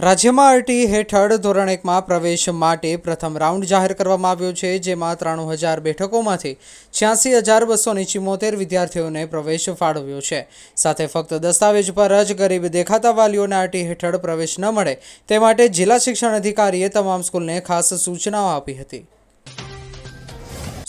રાજ્યમાં આરટી હેઠળ ધોરણ એકમાં પ્રવેશ માટે પ્રથમ રાઉન્ડ જાહેર કરવામાં આવ્યો છે, જેમાં ત્રાણું હજાર બેઠકોમાંથી છ્યાસી હજાર બસો ચિમોતેર વિદ્યાર્થીઓને પ્રવેશ ફાળવ્યો છે. સાથે ફક્ત દસ્તાવેજ પર જ ગરીબ દેખાતા વાલીઓને આરટી હેઠળ પ્રવેશ ન મળે, તે માટે જિલ્લા શિક્ષણ અધિકારીએ તમામ સ્કૂલને ખાસ સૂચનાઓ આપી હતી.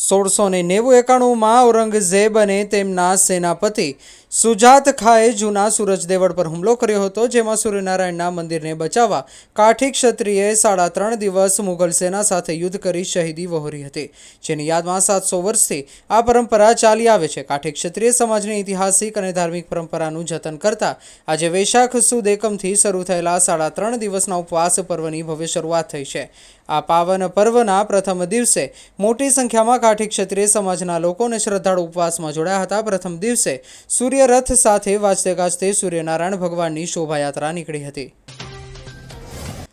સોળસો ને નેવું એકાણુંમાં ઔરંગઝેબ અને તેમના સેનાપતિ સુજાત ખાએ જૂના સૂરજ દેવળ પર હુમલો કર્યો હતો, જેમાં સૂર્યનારાયણના મંદિરને બચાવવા કાઠી ક્ષત્રિયએ સાડા ત્રણ દિવસ મુઘલ સેના સાથે યુદ્ધ કરી શહીદી વહોરી હતી. જેની યાદમાં સાતસો વર્ષથી આ પરંપરા ચાલી આવે છે. કાઠી ક્ષત્રિય સમાજની ઐતિહાસિક અને ધાર્મિક પરંપરાનું જતન કરતા આજે વૈશાખ સુદ એકમથી શરૂ થયેલા સાડા ત્રણ દિવસના ઉપવાસ પર્વની ભવ્ય શરૂઆત થઈ છે. આ પાવન પર્વના પ્રથમ દિવસે મોટી સંખ્યામાં કાઠી ક્ષત્રિય સમાજના લોકોને શ્રદ્ધાળુ ઉપવાસમાં જોડાયા હતા. પ્રથમ દિવસે સૂર્ય રથ સાથે વાજતે સૂર્યનારાયણ ભગવાનની શોભાયાત્રા નીકળી હતી.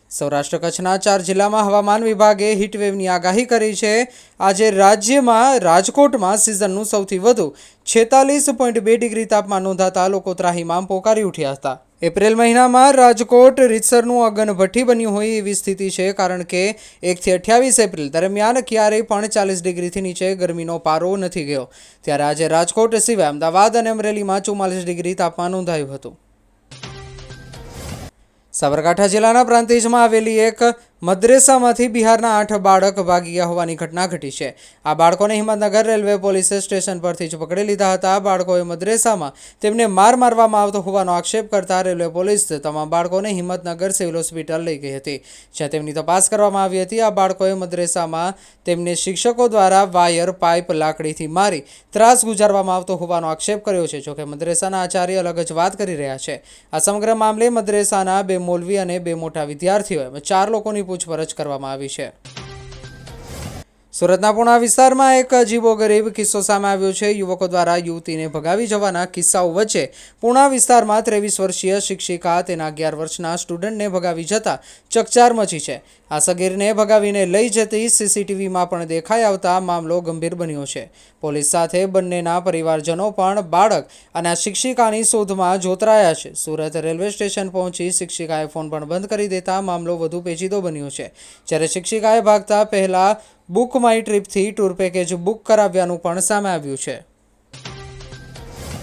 સૌરાષ્ટ્ર કચ્છના ચાર જિલ્લામાં હવામાન વિભાગે હીટવેવની આગાહી કરી છે. આજે રાજ્યમાં રાજકોટમાં સિઝનનું સૌથી વધુ છેતાલીસ પોઈન્ટ બે ડિગ્રી તાપમાન નોંધાતા લોકો ત્રાહીમામ પોકારી ઉઠ્યા હતા. એપ્રિલ મહિનામાં રાજકોટ રીતસરનું અગનભઠ્ઠી બન્યું હોય એવી સ્થિતિ છે, કારણ કે એકથી અઠ્યાવીસ એપ્રિલ દરમિયાન ક્યારેય પણ ચાલીસ ડિગ્રીથી નીચે ગરમીનો પારો નથી ગયો. ત્યારે આજે રાજકોટ સિવાય અમદાવાદ અને અમરેલીમાં ચુમ્માલીસ ડિગ્રી તાપમાન નોંધાયું હતું. સાબરકાંઠા જિલ્લાના પ્રાંતિજમાં આવેલી એક મદ્રેસામાંથી બિહારના આઠ બાળક ભાગી ગયા હોવાની ઘટના ઘટી છે. આ બાળકોને હિંમતનગર રેલવે પોલીસે સ્ટેશન પરથી જ પકડી લીધા હતા. બાળકોએ મદ્રેસામાં તેમને માર મારવામાં આવતો હોવાનો આક્ષેપ કરતા રેલવે પોલીસ તમામ બાળકોને હિંમતનગર સિવિલ હોસ્પિટલ લઈ ગઈ હતી. જ્યાં તેમની તપાસ કરવામાં આવી હતી. આ બાળકોએ મદ્રેસામાં તેમને શિક્ષકો દ્વારા વાયર, પાઇપ, લાકડીથી મારી ત્રાસ ગુજારવામાં આવતો હોવાનો આક્ષેપ કર્યો છે, જોકે મદ્રેસાના આચાર્ય અલગ જ વાત કરી રહ્યા છે. આ સમગ્ર મામલે મદ્રેસાના બે મોલવી અને બે મોટા વિદ્યાર્થીઓ એમ ચાર લોકોની પૂછપરછ કરવામાં આવી છે. સુરતના પુણા વિસ્તારમાં એક અજીબો ગરીબ કિસ્સો સામે આવ્યો છે. યુવકો દ્વારા યુવતીને ભગાવી જવાના કિસ્સાઓ વચ્ચે પુણા વિસ્તારમાં ત્રેવીસ વર્ષીય શિક્ષિકા તેના અગિયાર વર્ષના સ્ટુડન્ટને ભગાવી જતા ચકચાર મચી છે. આ સગીરને ભગાવીને લઈ જતી સીસીટીવીમાં પણ દેખાઈ આવતા મામલો ગંભીર બન્યો છે. પોલીસ સાથે બંનેના પરિવારજનો પણ બાળક અને આ શિક્ષિકાની શોધમાં જોતરાયા છે. સુરત રેલવે સ્ટેશન પહોંચી શિક્ષિકાએ ફોન પણ બંધ કરી દેતા મામલો વધુ પેચીદો બન્યો છે. જ્યારે શિક્ષિકાએ ભાગતા પહેલા બુક માય ટ્રીપથી ટૂર પેકેજ બુક કરાવ્યાનું પણ સામે આવ્યું છે.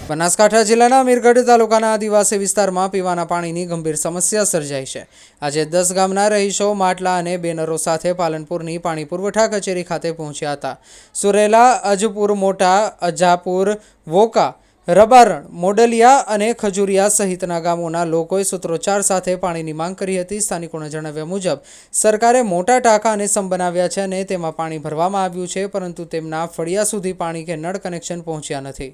બનાસકાંઠા જિલ્લાના મીરગઢ તાલુકાના આદિવાસી વિસ્તારમાં પીવાના પાણીની ગંભીર સમસ્યા સર્જાઈ છે. આજે દસ ગામના રહીશો માટલા અને બેનરો સાથે પાલનપુરની પાણી પુરવઠા કચેરી ખાતે પહોંચ્યા હતા. સુરેલા, અજપુર, મોટા, અજાપુર, વોકા રબારણ, મોડલિયા અને ખજુરિયા સહિતના ગામોના લોકોએ સૂત્રોચ્ચાર સાથે પાણીની માંગ કરી હતી. સ્થાનિકોના જણાવ્યા મુજબ, સરકારે મોટા ટાંકા અને સમ બનાવ્યા છે અને તેમાં પાણી ભરવામાં આવ્યું છે, પરંતુ તેમના ફળિયા સુધી પાણી કે નળ કનેક્શન પહોંચ્યા નથી.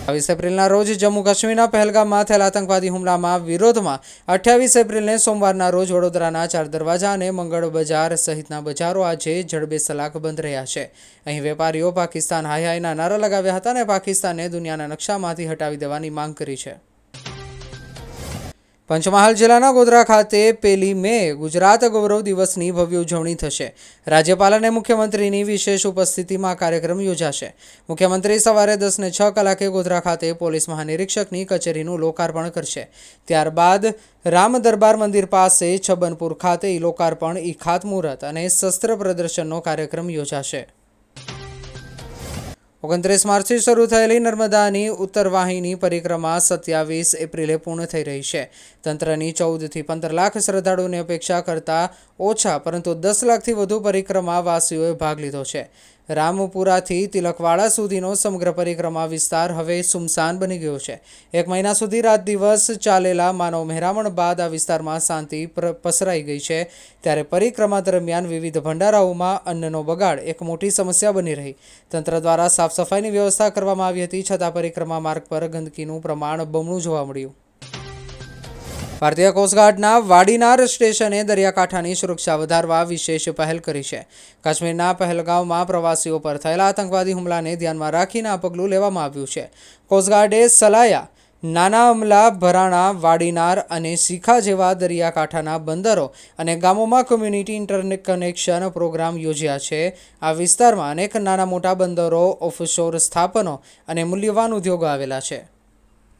બાવીસ એપ્રિલના રોજ જમ્મુ કાશ્મીરના પહેલગામમાં થયેલા આતંકવાદી હુમલામાં વિરોધમાં અઠ્યાવીસ એપ્રિલને સોમવારના રોજ વડોદરાના ચાર દરવાજા અને મંગળ બજાર સહિતના બજારો આજે જડબે સલાક બંધ રહ્યા છે. અહીં વેપારીઓ પાકિસ્તાન હાય હાયના નારા લગાવ્યા હતા અને પાકિસ્તાનને દુનિયાના નકશામાંથી હટાવી દેવાની માંગ કરી છે. પંચમહાલ જિલ્લાના ગોધરા ખાતે પેલી મે ગુજરાત ગૌરવ દિવસની ભવ્ય ઉજવણી થશે. રાજ્યપાલ અને મુખ્યમંત્રીની વિશેષ ઉપસ્થિતિમાં કાર્યક્રમ યોજાશે. મુખ્યમંત્રી સવારે દસને છ કલાકે ગોધરા ખાતે પોલીસ મહાનિરીક્ષકની કચેરીનું લોકાર્પણ કરશે. ત્યારબાદ રામ દરબાર મંદિર પાસે છબનપુર ખાતે લોકાર્પણ ઈ ખાતમુહૂર્ત અને શસ્ત્ર પ્રદર્શનનો કાર્યક્રમ યોજાશે. ઓગણત્રીસ માર્ચથી શરૂ થયેલી નર્મદાની ઉત્તરવાહિની પરિક્રમા સત્યાવીસ એપ્રિલે પૂર્ણ થઈ રહી છે. તંત્રની ચૌદથી પંદર લાખ શ્રદ્ધાળુઓની અપેક્ષા કરતાં ઓછા, પરંતુ દસ લાખથી વધુ પરિક્રમાવાસીઓએ ભાગ લીધો છે. રામપુરાથી તિલકવાડા સુધીનો સમગ્ર પરિક્રમા વિસ્તાર હવે સુમસાન બની ગયો છે. એક મહિના સુધી રાત દિવસ ચાલેલા માનવ મહેરામણ બાદ આ વિસ્તારમાં શાંતિ પસરાઈ ગઈ છે. ત્યારે પરિક્રમા દરમિયાન વિવિધ ભંડારાઓમાં અન્નનો બગાડ એક મોટી સમસ્યા બની રહી. તંત્ર દ્વારા સાફ સફાઈની વ્યવસ્થા કરવામાં આવી હતી, છતાં પરિક્રમા માર્ગ પર ગંદકીનું પ્રમાણ બમણું જોવા મળ્યું. ભારતીય કોસ્ટગાર્ડના વાડીનાર સ્ટેશને દરિયાકાંઠાની સુરક્ષા વધારવા વિશેષ પહેલ કરી છે. કાશ્મીરના પહેલગામમાં પ્રવાસીઓ પર થયેલા આતંકવાદી હુમલાને ધ્યાનમાં રાખીને આ પગલું લેવામાં આવ્યું છે. કોસ્ટગાર્ડે સલાયા, નાના અમલા ભરાણા, વાડીનાર અને શીખા જેવા દરિયાકાંઠાના બંદરો અને ગામોમાં કમ્યુનિટી ઇન્ટરનેટ કનેક્શન પ્રોગ્રામ યોજ્યા છે. આ વિસ્તારમાં અનેક નાના મોટા બંદરો ઓફશોર સ્થાપનો અને મૂલ્યવાન ઉદ્યોગો આવેલા છે.